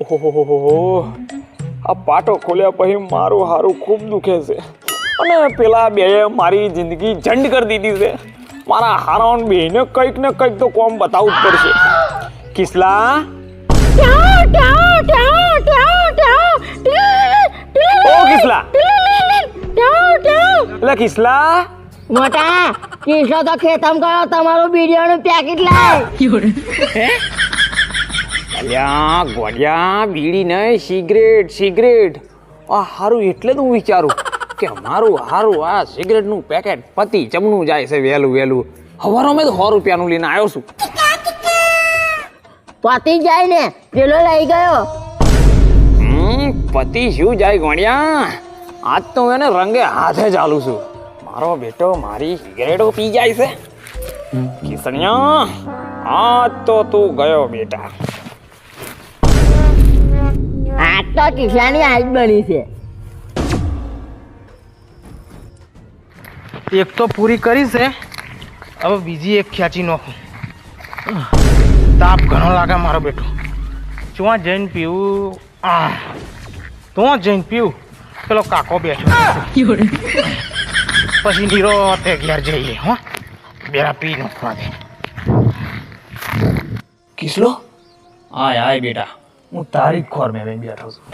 ઓહો આ પાટો ખોલ્યા પછી મારું હારું ખૂબ દુખે છે. અને પેલા બે મારી જિંદગી જંડ કરી દીધી છે. મારા હારાઓને બેને કંઈક ને કંઈક તો કોમ બતાવવું જ પડશે. કિસલા? ઓ કિસલા. એટલે કિસલા. મોટા કિસલો તો ખેતમ કરો તમારું બિરિયાનું પેકેટ લાય. અલ્યા ગોડિયા બીડી નહીં સિગરેટ સિગરેટ. આ હારું એટલે જ હું વિચારું કે મારું હારું આ સિગરેટનું પેકેટ પતિ ચમનું જાય છે વહેલું વહેલું. હવારો મેં તો સો રૂપિયાનું લઈને આવ્યો છું. પતી જાય ને પેલો લઈ ગયો. હમ પતિ શું જાય ગોડિયા આજ તો હું એને રંગે હાથે ચાલુ છું. મારો બેટો મારી સિગરેટો પી જાય છે. કિસણિયા આજ તો તું ગયો બેટા. આ તો કિસ્સાની આજ બની છે. એક તો પૂરી કરી છે હવે બીજી એક ખેંચી નાખું. તાપ ઘણો લાગે મારો બેટો. ચુવા જઈને પીવું. આ તો જઈને પીવું. પેલો કાકો બેઠો. પછી નીરો તે ઘેર જઈએ હો. બેરા પી નાખવા દે. કિસલો? આય આય બેટા. હું તારી ખોર મેં બેઠો છું.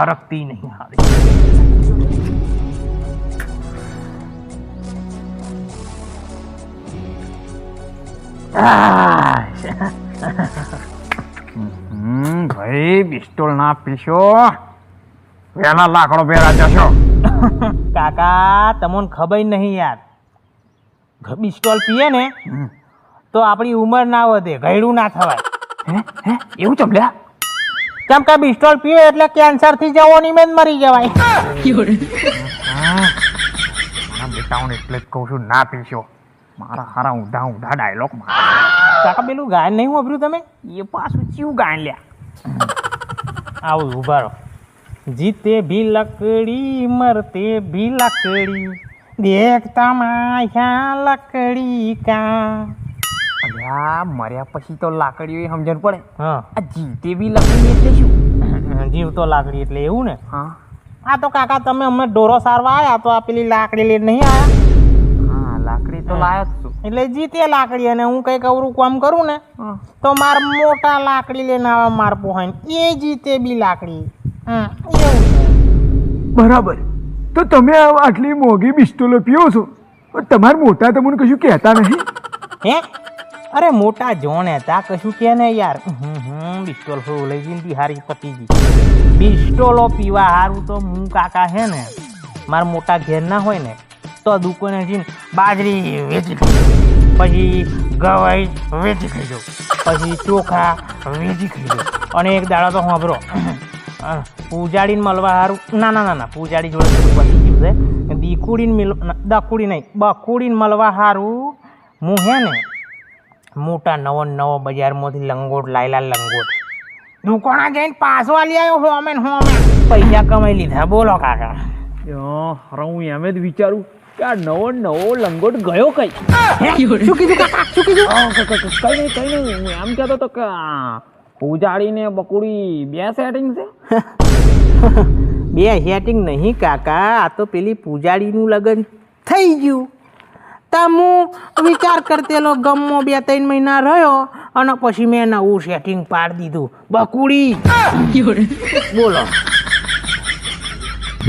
હરકતી નહીં હારી. હમ ભાઈ પિસ્તોલ ના પીશો વેલા લાકડો પહેરા જશો. કાકા તમને ખબર નહીં યાર. પિસ્તોલ પીએ ને તો આપણી ઉંમર ના વધે ગયડું ના થવાય. હે? હે? એવું ચમલ્યા કેમ કે પિસ્તોલ પીએ એટલે કેન્સરથી જવાની મેં મરી જવાય. બેટાઉન એટલે જ કહું છું ના પીશો. મારા હારા ઊંધા ઊંધા ડાયલોગ કાકા પેલું ગાયન નહીં વાપર્યું તમે? એ પાછું ચીવું ગાયન લ્યા. આવું ઊભા રહો. જીતે ભી લકડી મરતે ભી લકડી. દેખતા માયા લકડી કા. અલ્યા મર્યા પછી તો લાકડીઓ સમજણ પડે. હા. આ જીતે બી લાકડી એટલે શું? જીવતો લાકડી એટલે એવું ને. હા. આ તો કાકા તમે અમે ડોરો સારવા આવ્યા તો આ પેલી લાકડી લઈને નહીં આવ્યા હા લાકડી તો લાયો જ છું. એટલે જીતે લાકડી અને હું કંઈક અવરું કામ કરું ને તો માર મોટા લાકડી લઈને આવા માર પોહાય એ જીતે બી લાકડી. બરાબર. તો તમે આટલી મોંઘી બિસ્ટોલો પીઓ છો? તમારા મોટા તમને કશું કહેતા નહીં. હે? અરે મોટા જોણ હતા કશું કે ને યાર. હમ બિસ્ટોલ હો લઈ જઈને બિહારી પતિજી બિસ્ટોલો પીવા હારું તો હું કાકા હે ને મારા મોટા ઘેર ના હોય ને તો દુકાને જઈને બાજરી વેચી પછી ગવાઈ વેચી ખાઈ જાઉં પછી ચોખા વેચી ખાઈ જાઉં અને એક દાડો તો સાંભળો પૂજાડીને મળવા સારું ના ના ના પૂજાડી જોડે પછી ગયું છે. દીકુડીને મિલ દકુડી નહીં, બકુડીને મળવા સારું હું હે ને, મોટા નવો નવો બજારમાંથી લંગોટ, લાયલા લંગોટ. દુકાણા જઈને પાછો આલી આવ્યો હોમેન હોમેન હોમે. પૈસા કમાઈ લીધા. બોલો કાકા. હું એમ જ વિચારું. કે આ નવો નવો લંગોટ ગયો કઈ? શું કીધું? શું કીધું? કઈ નહીં કઈ નહીં. હું એમ કહેતો તો કે પૂજાડી ને બકુડી બે સેટિંગ છે. બે હેટિંગ નહીં કાકા. આ તો પેલી પૂજાડીનું લગ્ન થઈ ગયું. તા હું વિચાર કરતેલો ગમો બે ત્રણ મહિના રહ્યો અને પછી મેં નવું સેટિંગ પાડી દીધું. બકુડી. બોલો.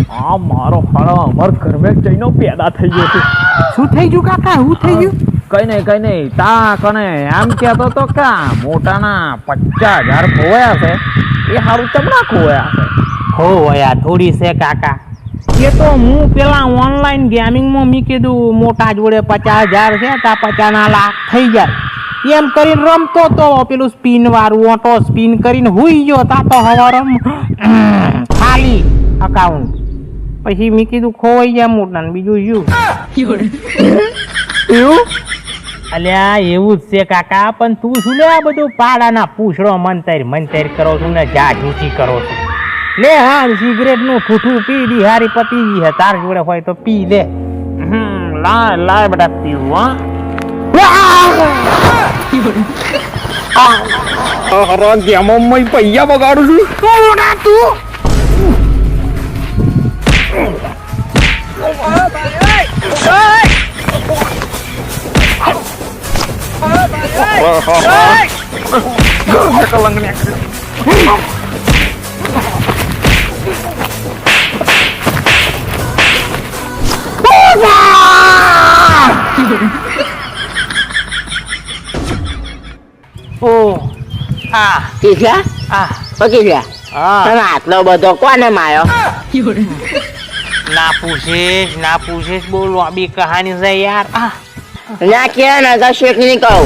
આ મારો હાળો અમર ઘરમાં જઈને પેદા થઈ ગયો છે. શું થઈ ગયું કાકા? શું થઈ ગયું? કઈ નહીં કઈ નહીં. તા કને એમ કહેતો તો કે મોટાના પચાસ હજાર ખોવાયા છે. એ સારું ચમડા ખોવાયા છે? ખોવાયા થોડી છે કાકા. એ તો હું પેલા ઓનલાઈન ગેમિંગમાં મેં કીધું મોટા જોડે પચાસ હજાર છે તા પચાસના લાખ થઈ જાય. એમ કરીને રમતો તો પેલું સ્પિન વાળું ઓટો સ્પિન કરીને હુઈ ગયો તા તો હવારમ ખાલી અકાઉન્ટ પછી મેં કીધું ખોવાઈ ગયા મોટા ને બીજું શું? એવું? અલ્યા એવું જ છે કાકા પણ તું શું લે આ બધું પાડાના પૂછડો મંતર મંતર કરો છું ને જા જૂઠી કરો છું. લે હા સિગરેટનું ઠૂઠું પી દી હારી પતી ગઈ હે તાર જોડે હોય તો પી લે. હમ લા લાય બેટા પીવું હા. અરે ગેમો મય પૈયા બગાડું છું કોના તું ઓ આ કિસલા આ ઓ કિસલા હા તમે આટલો બધો કોને માર્યો ના પૂછીશ ના પૂછીશ બહુ લોબી કહાની છે યાર. ના કે ના શેખ નહીં કહું.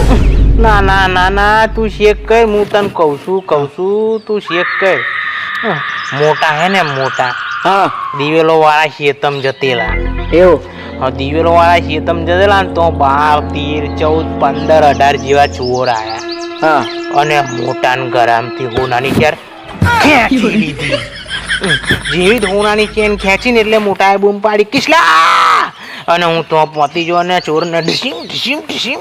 ના ના ના ના તું શેક કર હું તને કહું છું કહું છું તું શેક કર. મોટા હે ને મોટા. હા. દિવેલો વાળા શેતમ જતેલા. એવું? હા દિવેલો વાળા શેતમ જતેલા ને તો બાર તેર ચૌદ પંદર અઢાર જેવા ચોર આયા. હા. અને મોટા ને ગરામથી હોનાની ચેર ખેંચી લીધી. જેવી જ હોનાની ચેન ખેંચીને એટલે મોટાએ બૂમ પાડી કિસલા! અને હું તો પહોંચી જો ને ચોરને ઢીસીમ ઢીસીમ ઢીસીમ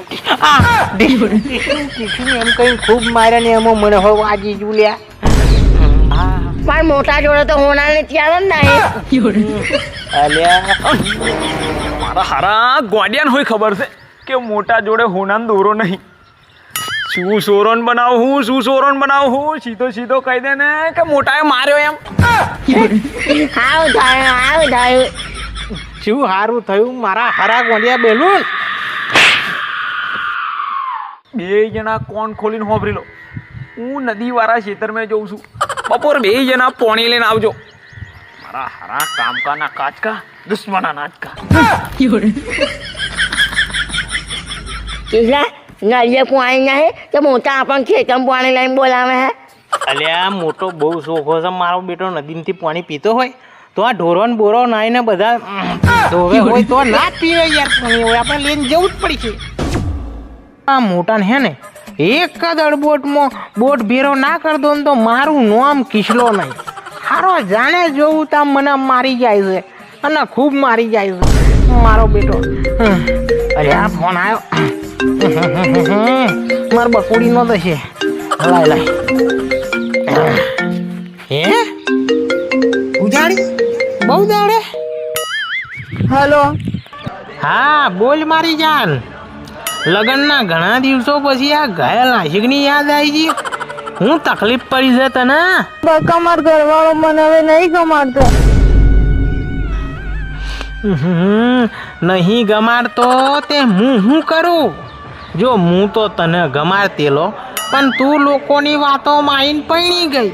ઢીસીમ એમ કઈ ખૂબ માર્યા ને એમાં મને હવે વાજી જુલ્યા. હા પણ મોટા જોડે તો હોના ને ત્યાં ના અલ્યા. મારા હારા ગોડિયાન હોય ખબર છે કે મોટા જોડે હોનાન દોરો નહીં. શું સોરોન બનાવું હું? શું સોરોન બનાવું હું? સીધો સીધો કહી દે ને કે મોટાએ માર્યો એમ. આવું થયું આવું થયું શું સારું થયું? મારા હરા ગોંડિયા બેલું? બે જણા કોણ ખોલીને હોભરી લો. હું નદી વાળા ખેતરમાં જોઉં છું. બપોર બે જણા પોણી લઈને આવજો. મારા હરા કામકાના કાચકા દુશ્મના નાચ કા કિસલા નળિયે પાણી નહીં તો મોટા આપણને ખેતમ પાણી લઈને બોલાવે હે? અલ્યા મોટો બહુ શોખો છે, મારો બેટો નદીમાંથી પાણી પીતો હોય, તો આ ઢોરોન બોરો નાઈને બધા ધોવે હોય તો ના પીવે યાર, પાણી હોય, આપણે લઈને જવું જ પડશે આ મોટા હે ને, એક જ અડબોટમાં બોટ ભેરો ના કર દો તો મારું નામ કિસલો નહીં. હારો જાણે જોવું તા મને મારી જાય છે, અને ખૂબ મારી જાય છે. મારો બેટો અરે આ ફોન આવ્યો માર બકુડી નો તો છે. લાય લાય હે? ઉજાડી બહુ દાડે? હેલો. હા બોલ મારી જાન. લગ્નના ઘણા દિવસો પછી આ ઘાયલ આશિકની યાદ આવી ગઈ હું તકલીફ પડી છે તને? કમાર ઘરવાળો મને હવે નહીં ગમાડતો. નહીં ગમાડતો તે હું હું કરું? જો હું તો તને ગમાડતેલો પણ તું લોકોની વાતોમાં આવીને પૈણી ગઈ.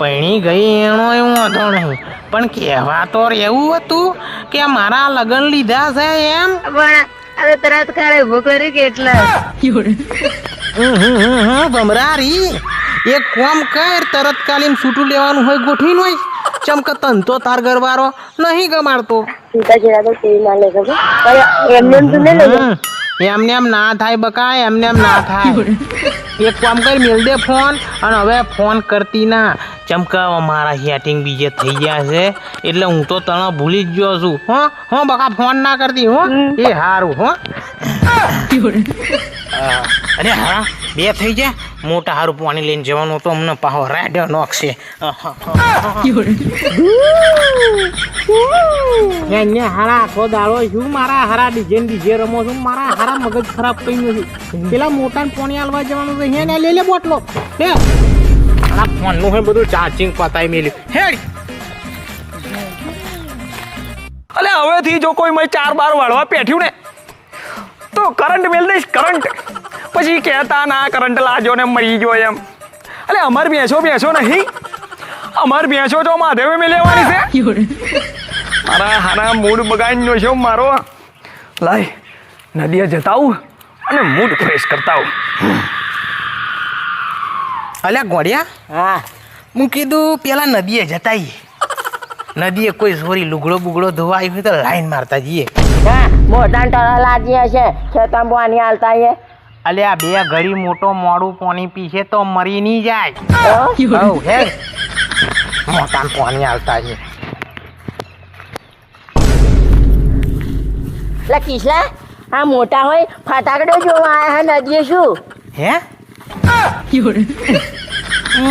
પૈણી ગઈ એનો એવું વાંધો નહીં. પણ કહેવા તો રહેવું હતું કે મારા લગ્ન લીધા છે એમ. પણ હવે તરત કાલે ભૂખ કરી કેટલા ભમરારી. એક કોમ કર તરત કાલીમ છૂટું લેવાનું હોય ગોઠવીને હોય. ચમક તન તો તાર ઘરવાળો નહીં ગમાડતો. એમને એમને એમ ના થાય બકા એમને એમ ના થાય. એક કામ કર મેલ દે ફોન અને હવે ફોન કરતી ના. ચમકા મારા હેટિંગ બીજે થઈ ગયા છે એટલે હું તો તને ભૂલી જ ગયો છું. હો હો બકા ફોન ના કરતી હો. એ હારું હો. હા. અરે હા. બે થઈ ગયા. મોટા હારું પાણી લઈને જવાનું તો અમને પાહો રાડ્યો નોખશે હારા આખો મારા હારા ડિઝાઇન ને ડીજે રમો છું. મારા હારા મગજ ખરાબ થઈ ગયું છે. પેલા મોટા પાણી હાલવા જવાનું હે લઈ લે બોટલો. હે આ ફોનનું હે બધું ચાર્જિંગ પતાઈ મેલ્યું. હેડ. અલે હવેથી જો કોઈ મેં ચાર બાર વાળવા પેઠ્યું ને તો કરંટ મેલ દઈશ કરંટ પછી કહેતા ના કરંટ લાજો ને મરી ગયો એમ. અલે અમાર ભેંસો ભેંસો નહીં. અમાર ભેંસો તો માધવે મેં લેવાની છે. મારા હારા મૂડ બગાડીનો છે મારો. લાય નદીએ જતા આવું અને મૂડ ફ્રેશ કરતા આવું. અલ્યા ગોડિયા હા. હું કીધું પેલા નદીએ જતાઈ નદીએ કોઈ સોરી લુગડો બુગડો ધોવા આવ્યું હોય તો લાઈન મારતા જઈએ. હા મોટા ટળા લાજી છે ખેતમ બોની હાલતા એ આ બે ઘડી મોટો મોડું પાણી પીશે તો મરી નહીં જાય. હઉ, હે? મોટા પાણી આવતા છે. એટલે કિસલા આ મોટા હોય ફટાકડો જોવા આયા હે નદીએ શું? હે?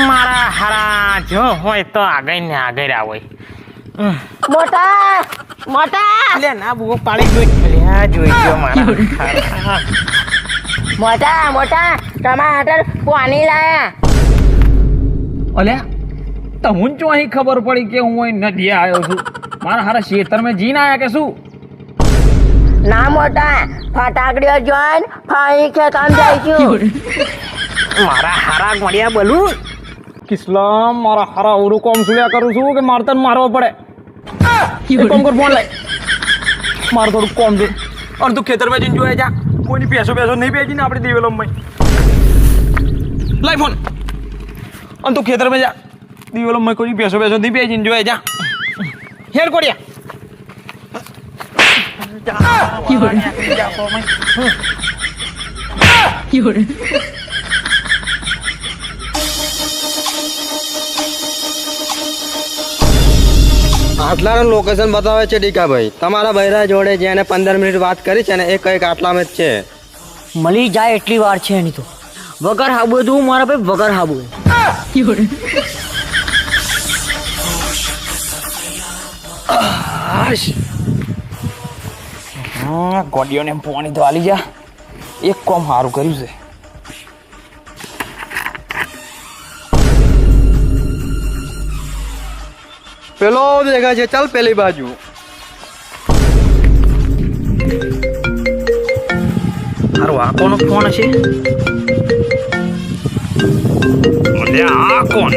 મારા હારા જો હોય તો આગળ ને આગળ આવે મોટા મોટા! લે ના બુઓ પાડી જોઈ જોઈ ગયો મારા. મોટા મોટા તમારા હાટર પાણી લાયા. અલ્યા હું ચો અહીં ખબર પડી કે હું અહીં નદીએ આવ્યો છું? મારા હારા ખેતરમાં જીન આયા કે શું? ના મોટા ફટાકડીઓ જોઈન ફાઈ ખેતમ જઈશું. મારા હારા મળ્યા બલું. કિસ્લામ મારા હારા ઓરું કોમ સુલ્યા કરું છું કે મારતન તને મારવો પડે? કામ કર ફોન લાય. મારે થોડું કોમ છે. અને તું ખેતરમાં જઈને જોયા જા. કોઈની પેસો પેસો નહીં પેજી ને આપણે દિવેલમમાં લાઈ ફોન. અને તું ખેતરમાં જા. દિવેલમમાં કોઈ પેસો પેસો નહીં પેજીને જોયા જા. હેર કોડિયા. આટલાનું લોકેશન બતાવે છે ડીકાભાઈ. તમારા બૈરા જોડે જેને પંદર મિનિટ વાત કરી છે ને એ કંઈક આટલામાં જ છે. મળી જાય એટલી વાર છે એની તો. વગર હાબુ હું મારા ભાઈ વગર હાબુ હા ગોડીઓને પાણી તો આલી જા. એક કોમ સારું કર્યું છે. પેલો દેખાય છે ચાલ પેલી બાજુ. હારું આ કોનો ફોન છે. આ કોણ?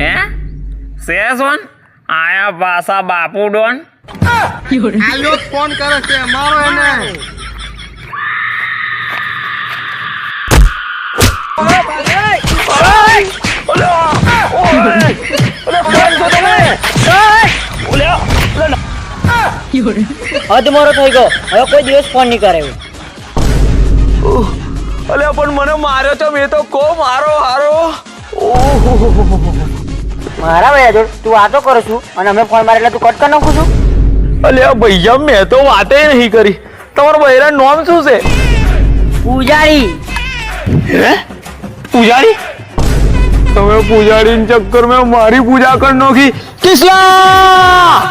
હે? શેષવન આયા પાસા બાપુ ડોન. આયો ફોન કરે છે મારો એને. અધમોરો થઈ ગયો. હવે કોઈ દિવસ ફોન નહીં કરે અલ્યા પણ મને માર્યો તો મેં તો કો મારો હારો. મારા ભાઈ જોડ તું વાતો કરું છું અને અમે ફોન મારે એટલે તું કટ કરી નાખું છું. અલે ભૈયા મેં તો વાતે નહીં કરી. તમારો બૈરા નોમ શું છે? પૂજારી. હે? પૂજારી? તમે પૂજારી ચક્કર મેં મારી પૂજા કરી નાખી. કિસલા!